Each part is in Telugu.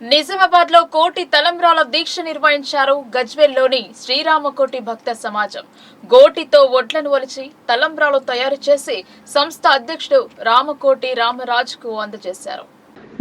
నిజామాబాద్లో కోటి తలంబ్రాల దీక్ష నిర్వహించారు గజ్వేల్లోని శ్రీరామకోటి భక్త సమాజం. గోటితో ఒడ్లను ఒలిచి తలంబ్రాలు తయారు చేసి సంస్థ అధ్యక్షుడు రామకోటి రామరాజుకు అందజేశారు.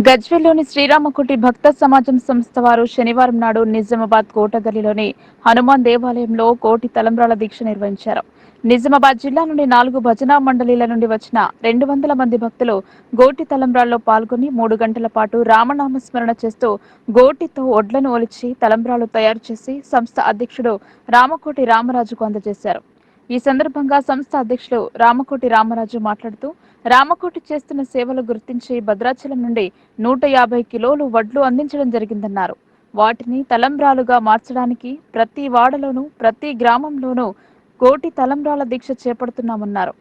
గజ్వేల్లోని శ్రీరామకోటి భక్త సమాజం సంస్థ వారు శనివారం నాడు నిజామాబాద్ కోటగల్లిలోని హనుమాన్ దేవాలయంలో కోటి తలంబ్రాల దీక్ష నిర్వహించారు. నిజామాబాద్ జిల్లా నుండి నాలుగు భజనా మండలీల నుండి వచ్చిన రెండు వందల మంది భక్తులు గోటి తలంబ్రాల్లో పాల్గొని మూడు గంటల పాటు రామనామ స్మరణ చేస్తూ గోటితో ఒడ్లను ఒలిచి తలంబ్రాలు తయారు చేసి సంస్థ అధ్యక్షుడు రామకోటి రామరాజుకు అందజేశారు. ఈ సందర్భంగా సంస్థ అధ్యక్షులు రామకోటి రామరాజు మాట్లాడుతూ రామకోటి చేస్తున్న సేవలు గుర్తించి భద్రాచలం నుండి నూట యాభై కిలోలు వడ్లు అందించడం జరిగిందన్నారు. వాటిని తలంబ్రాలుగా మార్చడానికి ప్రతి వాడలోనూ ప్రతి గ్రామంలోనూ కోటి తలంబ్రాల దీక్ష చేపడుతున్నామన్నారు.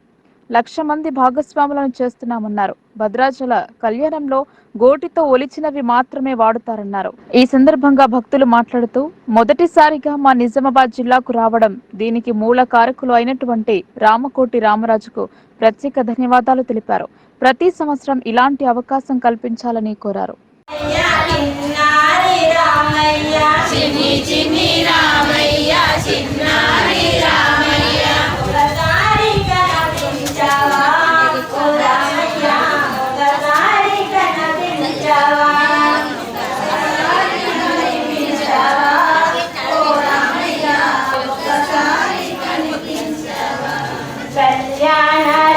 లక్ష మంది భాగస్వాములను చేస్తున్నామన్నారు. భద్రాచల కళ్యాణంలో గోటితో ఒలిచినవి మాత్రమే వాడుతారన్నారు. ఈ సందర్భంగా భక్తులు మాట్లాడుతూ మొదటిసారిగా మా నిజామాబాద్ జిల్లాకు రావడం దీనికి మూల కారకులు అయినటువంటి రామకోటి రామరాజుకు ప్రత్యేక ధన్యవాదాలు తెలిపారు. ప్రతి సంవత్సరం ఇలాంటి అవకాశం కల్పించాలని కోరారు. రామయ్య చిన్ని చిన్ని రామయ్య చిన్నారి la